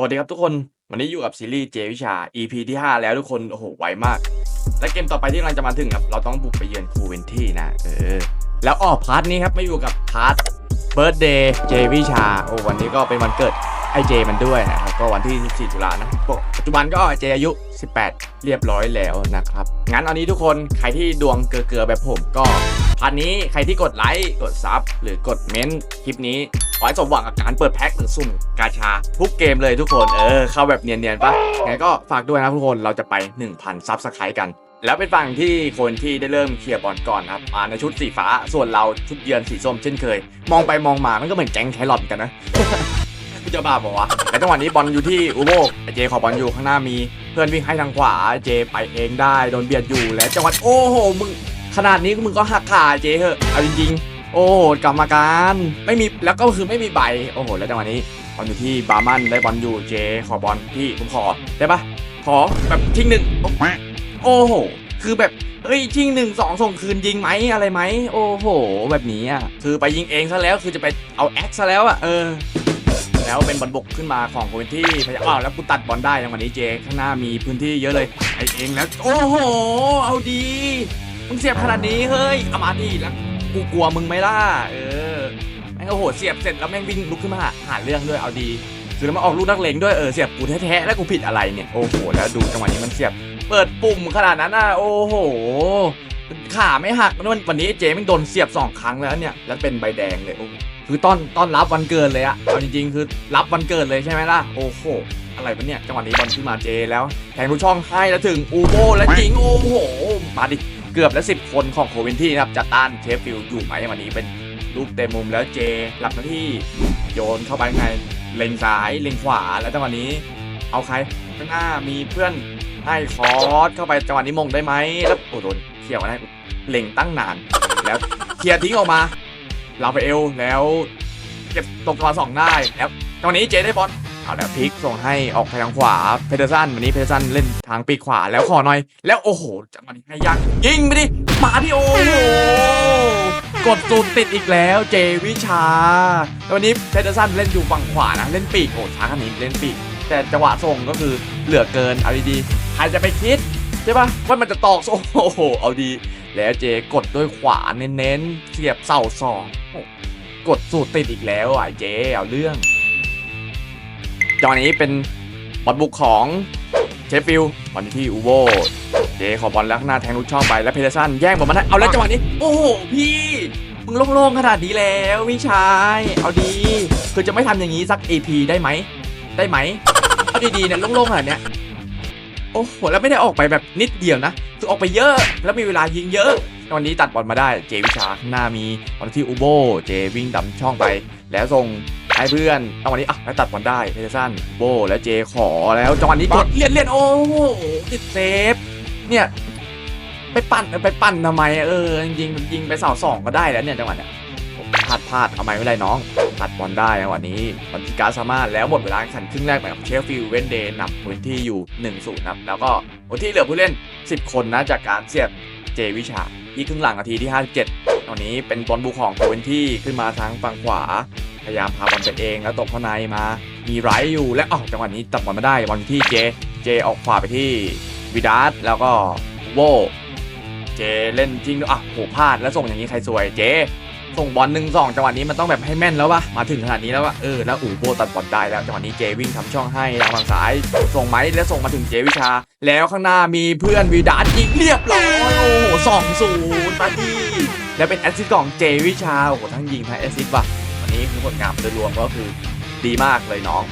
สวัสดีครับทุกคน วันนี้อยู่กับซีรีส์เจวิชา EP ที่ 5 แล้วทุกคนโอ้โหไวมาก และเกมต่อไปที่กำลังจะมาถึงครับ เราต้องบุกไปเยือนคูเวนที่นะ เออ แล้วออกพาร์ทนี้ครับไม่อยู่กับพาร์ทเบิร์ดเดย์เจวิชา โอ้วันนี้ก็เป็นวันเกิดไอเจมันด้วยนะครับ ก็วันที่ 14 ตุลานะ ปัจจุบันก็เจอายุ 18 เรียบร้อยแล้วนะครับ งั้นเอานี้ทุกคนใครที่ดวงเกลือๆแบบผมก็พาร์ทนี้ใครที่กดไลค์กดซับหรือกดเม้นต์คลิปนี้ ขอให้สมหวังกับการเปิดแพ็คหรือสุ่มกาชา ทุกเกมเลยทุกคน เออ เข้าแบบเนียนๆปะงั้นก็ฝากด้วยนะทุกคนเราจะไป 1,000ซับสไครต์กัน แล้วเป็นฝั่งที่คนที่ได้เริ่มเคลียร์บอลก่อนครับอ่าในชุดสีฟ้าส่วนเราชุดเยือนสีส้มเช่นเคย มองไปมองมามันก็เหมือนแก๊งแครอทกันนะกูจะบ้าบอกวะและจังหวะนี้บอลอยู่ที่อูโบเจขอบอลอยู่ข้างหน้ามี เพื่อนวิ่งให้ทางขวาเจไปเองได้โดนเบียดอยู่และจังหวะโอ้โหมึงขนาดนี้มึงก็หักขาเจเหอะเอาจริงๆ โอ้โหกรรมการไม่มีแล้วก็คือไม่มีใบโอ้โหแล้วจังหวะนี้บอลอยู่ที่บาร์มันได้บอลอยู่เจขอบอลพี่ผมขอได้ปะขอแบบทิ้งหนึ่งโอ้โหคือแบบเฮ้ยทิ้งหนึ่งสองส่งคืนยิงไหมอะไรไหมโอ้โห แบบนี้อะคือไปยิงเองซะแล้วคือจะไปเอาแอคซะแล้วอะเออแล้วเป็นบอลบกขึ้นมาของพื้นที่พยายามอ้าวแล้วกูตัดบอลได้จังหวะนี้เจข้างหน้ามีพื้นที่เยอะเลยไอเองแล้ว โอ้โห เอาดีมึงเสียบขนาดนี้เฮ้ยเอามาดีแล้ว กูกลัวมึงไหมล่ะเออแม่งโอ้โหเสียบเสร็จแล้วแม่งวิ่งลุกขึ้นมาหาเรื่องด้วยเอาดีคือแล้วมาออกลูกนักเลงด้วยเออเสียบกูแท้ๆแล้วกูผิดอะไรเนี่ยโอ้โหแล้วดูจังหวะนี้มันเสียบเปิดปุ่มขนาดนั้นอะโอ้โหขาไม่หักแล้ววันวันนี้เจแม่งโดนเสียบสองครั้งแล้วเนี่ยแล้วเป็นใบแดงเลยโอ้คือต้อนต้อนรับวันเกิดเลยอะเอาจริงๆ คือรับวันเกิดเลยใช่ไหมล่ะโอ้โหอะไรวะเนี่ยจังหวะนี้บอลขึ้นมาเจแล้วแทงทุกช่องให้แล้วถึงอูโบแล้วจริงโอ้โหมาดิ เกือบแล้วสิบคนของโควินที่นะครับจะต้านเชฟฟิลด์อยู่ไหมวันนี้เป็นลูกเต็มมุมแล้วเจรับหน้าที่โยนเข้าไปข้างเล็งซ้ายเล็งขวาแล้วจังหวะนี้ เอาใครข้างหน้ามีเพื่อนให้คอร์สเข้าไปจังหวะนี้มงได้ไหมแล้วโอ้โดนเขี่ยวมาได้เล็งตั้งนาน แล้วเคลียร์ทิ้งออกมา เราไปเอวแล้วเก็บตกจังหวะสองได้แล้วจังหวะนี้เจได้บอล เอาแล้วพลิกส่งให้ออกไปทางขวา เพเทอร์สันวันนี้เพเทอร์สันเล่นทางปีกขวาแล้วขอหน่อย แล้วโอ้โหจังหวะนี้ให้ยักยิงไปดิมาที่โอ้โหกดสูตรติดอีกแล้วเจวิชาแล้ววันนี้เพเทอร์สันเล่นอยู่ฝั่งขวานะ เล่นปีกโอ้ช้าขนาดนี้เล่นปีก แต่จังหวะส่งก็คือเหลือเกินเอาดีๆใครจะไปคิดใช่ปะว่ามันจะตอกโอ้โหเอาดี แล้วเจกดด้วยขวาเน้นๆเสียบเสาสองกดสูตรติดอีกแล้วอะเจเอาเรื่อง จังหวะนี้เป็นบอลบุกของเชฟฟิลด์บอลที่อูโวเจขอบอลแล้วข้างหน้าแทงลูกช่องไปแล้วเพเทอร์สันแย่งบอลมาได้เอาแล้วจังหวะนี้ โอ้โหพี่ มึงโล่งๆขนาดนี้แล้วพี่ชาย เอาดี คือจะไม่ทำอย่างนี้สัก AP ได้ไหม ได้ไหม เอาดีๆเนี่ยโล่งๆขนาดเนี้ยโอ้โหแล้วไม่ได้ออกไปแบบนิดเดียวนะ คือออกไปเยอะแล้วมีเวลายิงเยอะวันนี้ตัดบอลมาได้เจวิชาข้างหน้ามีบอลที่อูโบเจวิ่งดำช่องไป แล้วส่ง ให้เพื่อนจังหวะนี้อะแล้วตัดบอลได้เพเทอร์สันโบแล้วเจขอแล้วจังหวะนี้กดเลียนเลียนโอ้โหติดเซฟเนี่ยไปปั่นไปปั่นทำไมเออจริงๆยิงไปเสาสองก็ได้แล้วเนี่ยจังหวะเนี้ยพลาดพลาดเอาไมไม่เป็นไรน้องตัดบอลได้จังหวะนี้บอลที่การสามารถแล้วหมดเวลาแข่งขันครึ่งแรกไปกับเชฟฟิลด์เวนเดย์นำพื้นที่อยู่1นศูนย์ครับแล้วก็คนที่เหลือผู้เล่น 10 คนนะจากการเสียบเจวิชาที่ครึ่งหลังนาทีที่ 57 ตอนนี้เป็นบอลบุกของโคเวนที่ขึ้นมาทางฝั่งขวา ยายามพาบอลไปเองแล้วตกเข้าในมา มีไรอยู่และอ๋อจังหวะนี้ตัดบอลมาได้บอลที่เจ เจออกขวาไปที่วิดาสแล้วก็โวเจเล่นจริงด้วยอะโหพลาดแล้วส่งอย่างนี้ใครสวยเจ ส่งบอลหนึ่งสองจังหวะนี้มันต้องแบบให้แม่นแล้ววะมาถึงขนาดนี้แล้ววะเออแล้วอูโบตัดบอลได้แล้วจังหวะนี้เจวิ่งทำช่องให้ทางฝั่งซ้าย ส่งไหมแล้วส่งมาถึงเจวิชา แล้วข้างหน้ามีเพื่อนวีดาสยิงเรียบร้อยโอ้โหสองศูนย์มาดีแล้วเป็นแอสซิสต์ของเจวิชาโอ้โหทั้งยิงทั้งแอสซิสต์ว่ะ คือผลงานโดยรวมก็คือดีมากเลยน้อง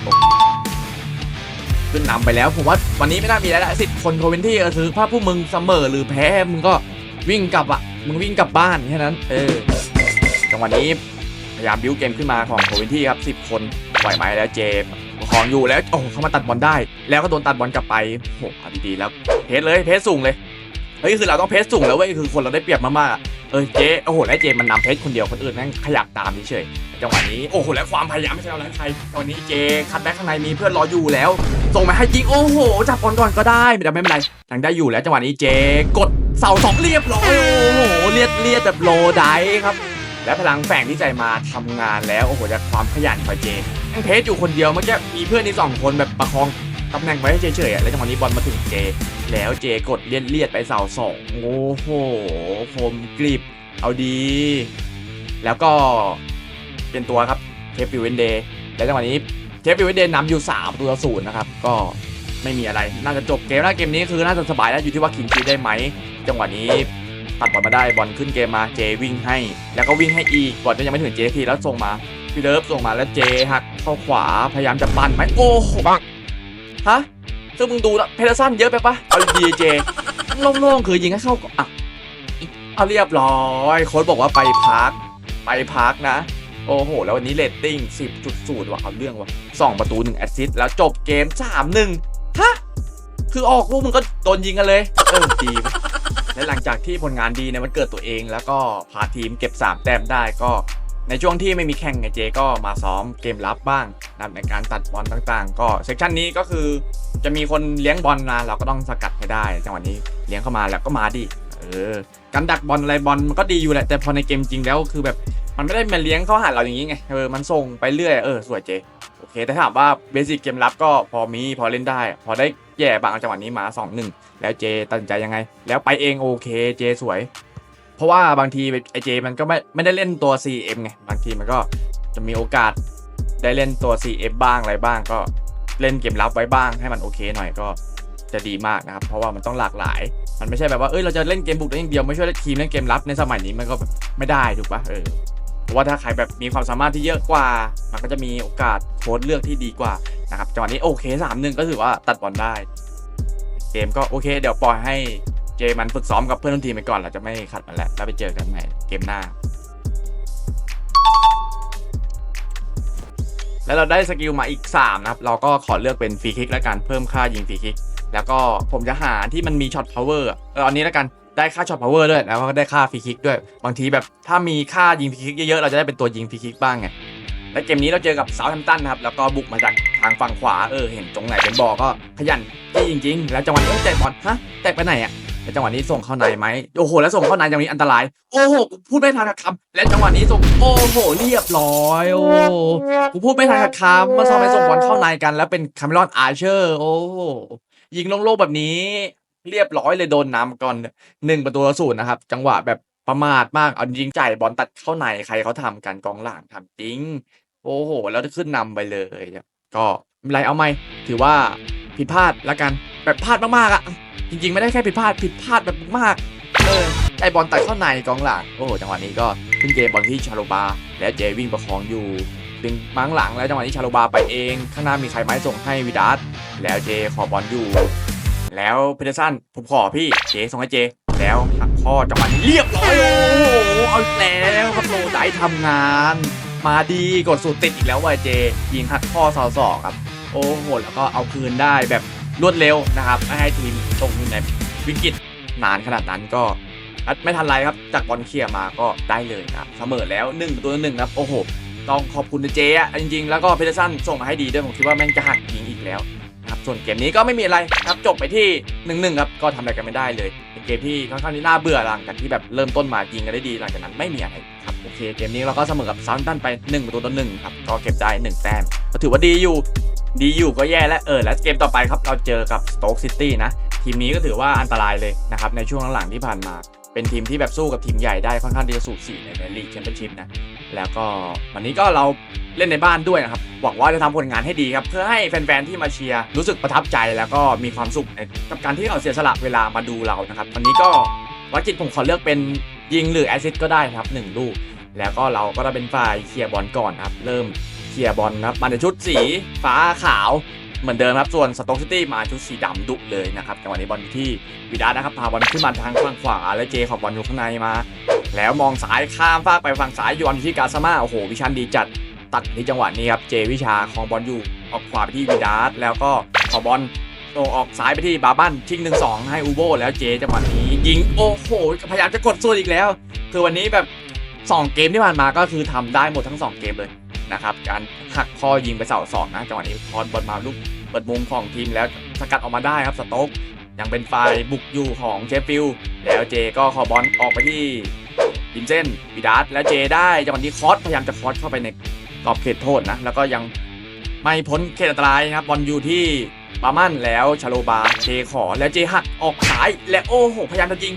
ขึ้นนำไปแล้วผมว่าวันนี้ไม่น่ามีแล้วสิบคนโคเวนที่คือถ้าพวกมึงเสมอหรือแพ้มึงก็วิ่งกลับอะมึงวิ่งกลับบ้านแค่นั้น เออจังหวะนี้พยายามบิ้วเกมขึ้นมาของโควินที่ครับ 10 คนปล่อยไม้แล้วเจมของอยู่แล้วโอ้เขามาตัดบอลได้ แล้วก็โดนตัดบอลกลับไปโอ้โหเอาดีๆแล้วเพสเลยเพสสูงเลยเฮ้ยคือเราต้องเพสสูงแล้วเว้ยคือคนเราได้เปรียบมากๆ เออเจโอ้โหแล้วเจมันนำเพสคนเดียวคนอื่นแม่งขยับตามเฉยจังหวะนี้โอ้โหแล้วความพยายามไม่ใช่อะไรใครจังหวะนี้เจคัดแบ็คข้างในมีเพื่อนรออยู่แล้ว ส่งมาให้ยิงโอ้โหจับบอลก่อนก็ได้แต่ได้ไม่เป็นไรยังได้อยู่แล้วจังหวะนี้เจกดเสาสองเรียบร้อยโอ้โหเลียดเลียดแบบโลไดครับ และพลังแฝงที่ใจมาทำงานแล้วโอ้โหจากความขยันของเจไอยังเพจอยู่คนเดียวเมื่อกี้มีเพื่อนอีสองคนแบบประคองตำแหน่งไว้เฉยๆอะแล้วจังหวะนี้บอลมาถึงเจ แล้วเจกดเลียดเลียดๆไปเสาสองโอ้โหคมกริบ เอาดี แล้วก็เป็นตัวครับเทปฟิวเวนเดย์และจังหวะนี้เทปฟิวเวนเดย์นำอยู่3ประตูต่อศูนย์นะครับ ก็ไม่มีอะไร น่าจะจบเกมแล้วเกมนี้คือน่าจะสบายแล้วอยู่ที่ว่าคินชีได้ไหม จังหวะนี้ตัดบอลมาได้บอลขึ้นเกมมาเจวิ่งให้ แล้วก็วิ่งให้อีกบอลก็ยังไม่ถึงเจทีแล้วส่งมาพี่เลิฟส่งมาแล้วเจหักเข้าขวาพยายามจะปั่นไหมโอ้โหบังฮะ ซึ่งมึงดูแล้วเพเทอร์สันเยอะไปปะเอาดีเจโล่งๆคือยิงให้เข้าก่อนอะเอาเรียบร้อยโค้ชบอกว่าไปพัก ไปพักนะ โอ้โห แล้ววันนี้เรตติ้ง 10.0ว่ะเอาเรื่องว่ะ2ประตู1แอสซิสต์แล้วจบเกม 3-1ฮะคือออกลูกมึงก็โดนยิงกันเลย เออดีมและหลังจากที่ผลงานดีในวันเกิดตัวเอง แล้วก็พาทีมเก็บ 3 แต้มได้ก็ ในช่วงที่ไม่มีแข่งไงเจก็มาซ้อมเกมรับบ้างนะในการตัดบอลต่างๆ ก็เซกชันนี้ก็คือจะมีคนเลี้ยงบอลมาเราก็ต้องสกัดให้ได้ จังหวะนี้เลี้ยงเข้ามาแล้วก็มาดิเออการดักบอลอะไรบอลมันก็ดีอยู่แหละแต่พอในเกมจริงแล้วคือแบบมันไม่ได้มาเลี้ยงเข้าหาเราอย่างนี้ไงเออมันส่งไปเรื่อยเออสวยเจโอเคแต่ถามว่าเบสิกเกมรับก็พอมีพอเล่นได้ พอได้แย่บางจังหวะนี้มา2 1แล้วเจตัดใจยังไง แล้วไปเองโอเคเจสวย เพราะว่าบางทีไอเจมันก็ไม่ไม่ได้เล่นตัว CM ไงบางทีมันก็จะมีโอกาสได้เล่นตัว CF บ้างอะไรบ้าง ก็เล่นเกมรับไว้บ้างให้มันโอเคหน่อยก็จะดีมากนะครับ เพราะว่ามันต้องหลากหลาย มันไม่ใช่แบบว่าเอ้ยเราจะเล่นเกมบุกได้อย่างเดียวไม่ช่วยทีมเล่นเกมรับในสมัยนี้มันก็ไม่ได้ถูกปะเออเพราะว่าถ้าใครแบบมีความสามารถที่เยอะกว่า มันก็จะมีโอกาสโค้ดเลือกที่ดีกว่านะครับจังหวะนี้โอเคสามหนึ่งก็ถือว่าตัดบอลได้ เกมก็โอเค เดี๋ยวปล่อยให้ เจมันฝึกซ้อมกับเพื่อนร่วมทีมไปก่อนเราจะไม่ขัดมันแล้วแล้วไปเจอกันใหม่เกมหน้า แล้วเราได้สกิลมาอีก 3 นะครับ เราก็ขอเลือกเป็นฟรีคิกแล้วกันเพิ่มค่ายิงฟรีคิก แล้วก็ผมจะหาที่มันมีช็อตพาวเวอร์เอออันนี้แล้วกันได้ค่าช็อตพาวเวอร์ด้วยแล้วก็ได้ค่าฟรีคิกด้วย บางทีแบบถ้ามีค่ายิงฟรีคิกเยอะๆเราจะได้เป็นตัวยิงฟรีคิกบ้างไงและเกมนี้เราเจอกับเซาท์แฮมป์ตันนะครับแล้วก็บุกมาจากทางฝั่งขวาเออเห็นตรงไหนเป็นบอก็ขยันจี้จริงๆแล้วจังหวะนี้แตะบอลฮะแตะไปไหนอะ แล้วจังหวะนี้ส่งเข้าในไหมโอ้โห แล้วส่งเข้าในจังหวะนี้อันตราย โอ้โหกูพูดไม่ทันกับคำและจังหวะนี้ส่งโอ้โหเรียบร้อยโอ้กูพูดไม่ทันกับคำมาซ้อมไปส่งบอลเข้าในกัน แล้วเป็นคาเมรอนอาร์เชอร์โอ้โหยิงโล่งๆแบบนี้ เรียบร้อยเลยโดนนำก่อนหนึ่งประตูต่อศูนย์นะครับ จังหวะแบบประมาทมากเอาจริงจ่ายบอลตัดเข้าในใครเขาทำกันกองหลังทำจริง โอ้โห แล้วขึ้นนำไปเลยก็ไม่ไรเอาไหมถือว่าผิดพลาดแล้วกันแบบพลาดมากๆอะ จริง ๆ ไม่ได้แค่ผิดพลาดผิดพลาดแบบมากเออไอบอลตัดเข้าในกองหลังโอ้จังหวะนี้ก็ขึ้นเกมบอลที่ชาโลบา แล้วเจวิ่งประคองอยู่ดึงมังหลังแล้วจังหวะนี้ชาโลบาไปเอง ข้างหน้ามีใครไหมส่งให้วิดัสแล้วเจขอบอลอยู่ แล้วเพเทอร์สันผมขอพี่เจส่งให้เจ แล้วหักข้อจังหวะนี้เรียบร้อยโอ้โหเอาแล้วครับโลได้ทำงาน มาดีกดสูตรติดอีกแล้วว่ะเจยิงหักข้อสาสอครับ โอ้โหแล้วก็เอาคืนได้แบบ รวดเร็วนะครับ ไม่ให้ทีมตกอยู่ในวิกฤตนานขนาดนั้นก็ไม่ทันไรครับ จากบอลเคลียร์มาก็ได้เลยครับเสมอแล้ว1ประตูต่อหนึ่งครับโอ้โหต้องขอบคุณเจอะจริงๆ แล้วก็เพเทอร์สันส่งมาให้ดีด้วยผมคิดว่าแม่งจะหักยิงอีกแล้วครับส่วนเกมนี้ก็ไม่มีอะไรครับจบไปที่1นึครับก็ทำอะไรกันไม่ได้เลย เป็นเกมที่ค่อนข้างที่น่าเบื่อหลังจากที่แบบเริ่มต้นมายิงกันได้ดีหลังจากนั้นไม่มีอะไรครับโอเคเกมนี้เราก็เสมอกับซาร์ตันไป1ประตูต่อหนึ่งครับก็เก็บได้1แต้มก็ถือว่าดีอยู่ ดีอยู่ก็แย่แล้วเออแล้วเกมต่อไปครับเราเจอกับสโต๊กซิตี้นะ ทีมนี้ก็ถือว่าอันตรายเลยนะครับในช่วงหลังๆที่ผ่านมา เป็นทีมที่แบบสู้กับทีมใหญ่ได้ค่อนข้างที่จะสูสีในลีกแชมเปี้ยนชิพนะแล้วก็วันนี้ก็เราเล่นในบ้านด้วยนะครับหวังว่าจะทำผลงานให้ดีครับ เพื่อให้แฟนๆที่มาเชียร์รู้สึกประทับใจแล้วก็มีความสุขในกับการที่เขาเสียสละเวลามาดูเรานะครับวันนี้ก็วัดจิตผมขอเลือกเป็นยิงหรือแอซิสก็ได้ครับหนึ่งลูกแล้วก็เราก็จะเป็นฝ่ายเคลียร์บอลก่อนครับ เริ่ม ลียร์บอลนะครับมาในชุดสีฟ้าขาวเหมือนเดิมครับ ส่วนสต็อกซิตี้มาชุดสีดำดุเลยนะครับจังหวะนี้บอลที่วิดานะครับพาบอลขึ้นมาทางฝั่งขวาแล้วเจขอบบอลอยู่ข้างในมา แล้วมองซ้ายข้ามฟากไปฝั่งซ้ายยอนที่กาซาม่าโอ้โหวิชันดีจัดตัดที่จังหวะนี้ครับเจวิชาของบอลอยู่ออกขวาไปที่วิดาสแล้วก็ขอบอลส่งออกซ้ายไปที่บาบันทิ้งหนึ่งสองให้อูโบแล้วเจจังหวะนี้ ยิงโอ้โหพยายามจะกดส่วนอีกแล้ว คือวันนี้แบบ 2 เกมที่ผ่านมาก็คือทำได้หมดทั้ง 2 เกมเลย นะครับการหักข้อยิงไปเสาสองนะจังหวะนี้พรบอลมาลูกเปิดมุมของทีมแล้วสกัดออกมาได้ครับสโต๊กยังเป็นฝ่ายบุกอยู่ของเชฟฟิลด์แล้วเจก็ขอบอลออกไปที่ดินเซนวิดัสแล้วเจได้จังหวะนี้คอสพยายามจะคอสเข้าไปในกรอบเขตโทษนะแล้วก็ยังไม่พ้นเขตอันตรายนะครับบอลอยู่ที่บามันแล้วชาโลบาเจขอแล้วเจหักออกสายและโอ้โหพยายามจะยิง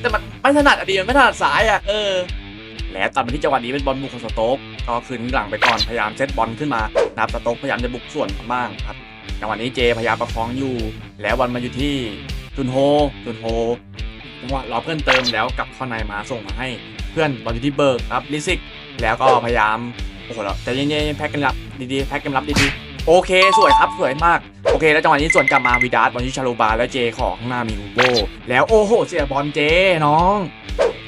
แต่มันไม่ถนัดอดีมันไม่ถนัดสายอะเออ แล้วตัดมาที่จังหวะนี้เป็นบอลบุกของสโต๊กก็คืนหลังไปก่อนพยายามเซตบอลขึ้นมานะครับสโต๊กพยายามจะบุกส่วนบ้างครับจังหวะนี้เจพยายามประคองอยู่ แล้วบอลมาอยู่ที่จุนโฮจุนโฮจังหวะรอเพื่อนเติมแล้วกลับเข้าในมาส่งมาให้เพื่อนบอลอยู่ที่เบิร์กครับลิซิก แล้วก็พยายามโอ้โหแล้วแต่เย็นๆแพ็กกันรับดีๆแพ็กกันรับดีๆโอเค สวยครับสวยมาก โอเค แล้วจังหวะนี้ส่วนกลับมาวิดาสบอลที่ชาโลบาแล้วเจของข้างหน้ามีอูโบแล้วโอ้โหเสียบอลเจน้อง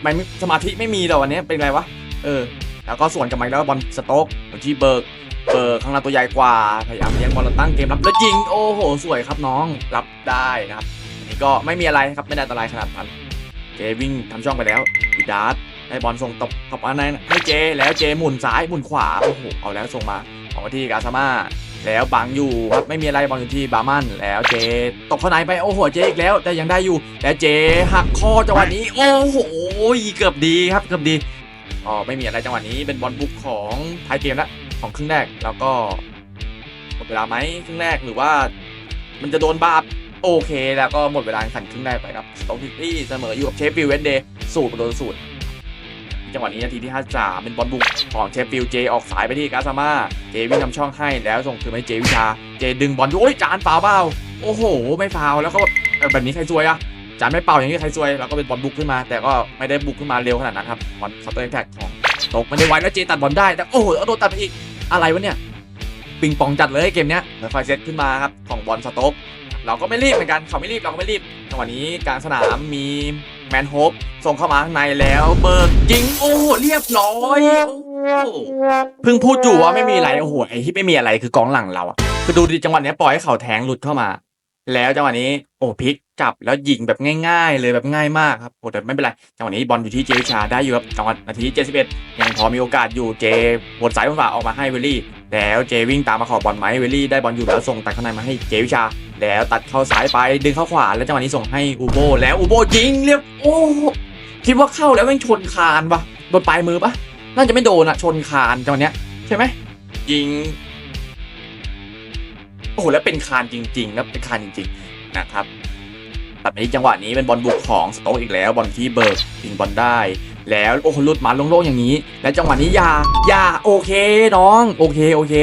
ม่มีสมาธิไม่มีแต่วันนี้เป็นไรวะเออ แล้วก็ส่วนกลับมาแล้วบอลสโต๊กบอยู่ที่เบิร์กเบิร์กข้างหน้าตัวใหญ่กว่าพยายามเลี้ยงบอลแล้วตั้งเกมรับแล้วยิงโอ้โห สวยครับน้องรับได้นะครับอันนี้ก็ไม่มีอะไรครับไม่ได้อันตรายขนาดนั้นเจวิ่งทำช่องไปแล้วอีดาร์ดให้บอลส่งตบตบอันนั้นให้เจแล้วเจหมุนซ้ายหมุนขวาโอ้โหเอาแล้วส่งมา ออกมาที่กาซาม่าแล้วบังอยู่ครับไม่มีอะไรบอลอยู่ที่บาร์มันแล้วเจ ตกเข้าในไปโอ้โหเจอีกแล้ว แต่ยังได้อยู่แล้วเจหักข้อจังหวะนี้โอ้โหเกือบดีครับเกือบดีอ๋อไม่มีอะไรจังหวะนี้เป็นบอลบุกของท้ายเกมแล้วของครึ่งแรกแล้วก็หมดเวลาไหมครึ่งแรกหรือว่า มันจะโดนบาปโอเค แล้วก็หมดเวลาขันครึ่งแรกไปครับสต๊กซิตี้เสมออยู่กับเชฟฟิลเวนเดย์สูตรประตูสูตร จังหวะนี้นาทีที่ 53 เป็นบอลบุกของเชฟฟิลด์เจออกสายไปที่กาซาม่าเจวิ่งนำช่องให้แล้วส่งคืนให้เจวิชา เจดึงบอลอยู่โอ้ยจานเปล่าเปล่าโอ้โห ไม่ฟาวแล้วก็แบบนี้ใครซวยอะจานไม่เป่าอย่างนี้ใครซวยแล้วก็เป็นบอลบุกขึ้นมา แต่ก็ไม่ได้บุกขึ้นมาเร็วขนาดนั้นครับบอลคัตเตอร์แท็กของตกไม่ได้ไวแล้วเจตัดบอลได้แต่โอ้โหเอาโดนตัดไปอีกอะไรวะเนี่ยปิงปองจัดเลยเกมเนี้ยค่อยๆเซตขึ้นมาครับของบอลสโต๊ก เราก็ไม่รีบเหมือนกันเขาไม่รีบเราก็ไม่รีบจังหวะนี้กลางสนามมีแมนโฮปส่งเข้ามาข้างในแล้วเบิร์กยิงโอ้โหเรียบร้อยเพิ่งพูดอยู่ว่าไม่มีอะไรโอ้โหไอ้ที่ไม่มีอะไรคือกองหลังเราอะคือดูดิจังหวะนี้ปล่อยให้เขาแทงหลุดเข้ามา แล้วจังหวะนี้โอ้พลิกกลับแล้วยิงแบบง่าย ๆ เลยแบบง่ายมากครับโอ้แต่ไม่เป็นไรจังหวะนี้บอลอยู่ที่เจวิชาได้อยู่ครับจังหวะนาทีที่71ยังพอมีโอกาสอยู่เจบนสายบนฝ่าออกมาให้เวลลี่ แล้วเจวิ่งตามมาขอบอลไหมเวลลี่ได้บอลอยู่แล้วส่งตัดเข้าในมาให้เจวิชา แล้วตัดเข้าซ้ายไปดึงเข้าขวาแล้วจังหวะนี้ส่งให้อูโบแล้วอูโบยิงเรียบโอ้คิดว่าเข้าแล้วแม่งชนคานปะโดนปลายมือปะน่าจะไม่โดนอะชนคานจังหวะเนี้ยใช่ไหมยิงโอ้โหแล้วเป็นคานจริงๆครับเป็นคานจริง ๆ นะครับแบบนี้จังหวะนี้เป็นบอลบุกของสโต๊กอีกแล้วบอลที่เบิร์กยิงบอลได้ แล้วโอ้โหหลุดมาโล่งๆอย่างนี้ แล้วจังหวะนี้ยายาโอเคน้อง โอเคโอเค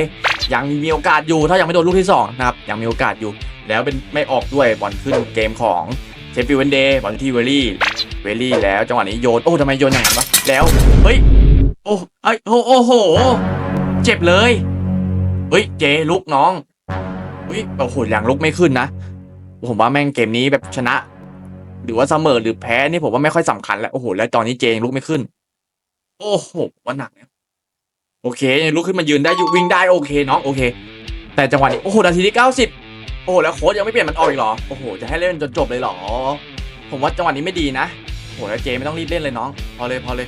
ยังมีโอกาสอยู่ถ้ายังไม่โดนลูกที่สองนะครับยังมีโอกาสอยู่ แล้วเป็นไม่ออกด้วยบอลขึ้นเกมของเชฟฟิลเวนเดย์บอลที่เวลลี่เวลลี่แล้วจังหวะนี้โยน โอ้ทำไมโยนอย่างนั้นวะแล้วเฮ้ยโอ้ไอโอ้โอ้โห เจ็บเลยเฮ้ยเจลุกน้องเฮ้ยโอ้โหยังลุกไม่ขึ้นนะผมว่าแม่งเกมนี้แบบชนะ หรือว่าเสมอหรือแพ้นี่ผมว่าไม่ค่อยสำคัญแล้วโอ้โหแล้วตอนนี้เจยังลุกไม่ขึ้น โอ้โหว่าหนักเนี่ยโอเคยังลุกขึ้นมายืนได้อยู่วิ่งได้โอเคน้องโอเค แต่จังหวะนี้โอ้โหนาทีที่เก้าสิบ อ้โหแล้วโค้ชยังไม่เปลี่ยนมันออกอีกเหรอ โอ้โห จะให้เล่นจนจบเลยเหรอ ผมว่าจังหวะนี้ไม่ดีนะโอ้โหแล้วเจไม่ต้องรีบเล่นเลยน้อง พอเลยพอเลย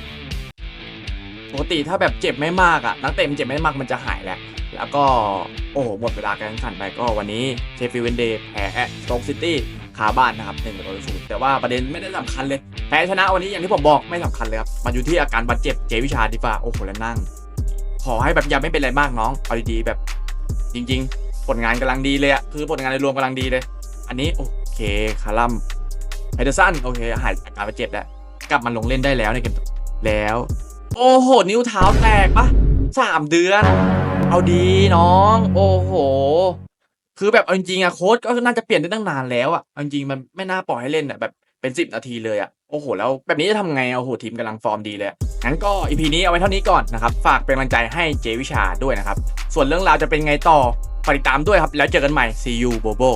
ปกติถ้าแบบเจ็บไม่มากอะนักเตะมันเจ็บไม่มากมันจะหายแหละ แล้วก็โอ้โหหมดเวลาการแข่งขันไปก็วันนี้เชฟฟิลด์เวนเดย์แพ้สโต๊กซิตี้คาบ้านนะครับหนึ่งประตูศูนย์แต่ว่าประเด็นไม่ได้สำคัญเลยแพ้ชนะวันนี้อย่างที่ผมบอกไม่สำคัญเลยครับมันอยู่ที่อาการบาดเจ็บเจวิชาดีฟ้าโอ้โหแล้วนั่ง ขอให้แบบย่าไม่เป็นไรมากน้องเอาดีๆแบบจริง ๆ ผลงานกำลังดีเลยอะคือผลงานในรวมกำลังดีเลย อันนี้โอเคคารัมไฮเดอร์สันโอเคหายอาการบาดเจ็บแล้วกลับมาลงเล่นได้แล้วในเกมแล้ว โอ้โห นิ้วเท้าแตกปะสามเดือน เอาดีน้อง โอ้โห คือแบบเอาจริงๆอะโค้ชก็น่าจะเปลี่ยนได้ตั้งนานแล้วอะเอาจริงมันไม่น่าปล่อยให้เล่นอะแบบเป็นสิบนาทีเลยอะ โอ้โห แล้วแบบนี้จะทำไงโอ้โหทีมกำลังฟอร์มดีเลย งั้นก็อีพีนี้เอาไว้เท่านี้ก่อนนะครับ ฝากเป็นกำลังใจให้เจวิชาด้วยนะครับ ส่วนเรื่องราวจะเป็นไงต่อ ฝากติดตามด้วยครับ แล้วเจอกันใหม่ see you bobo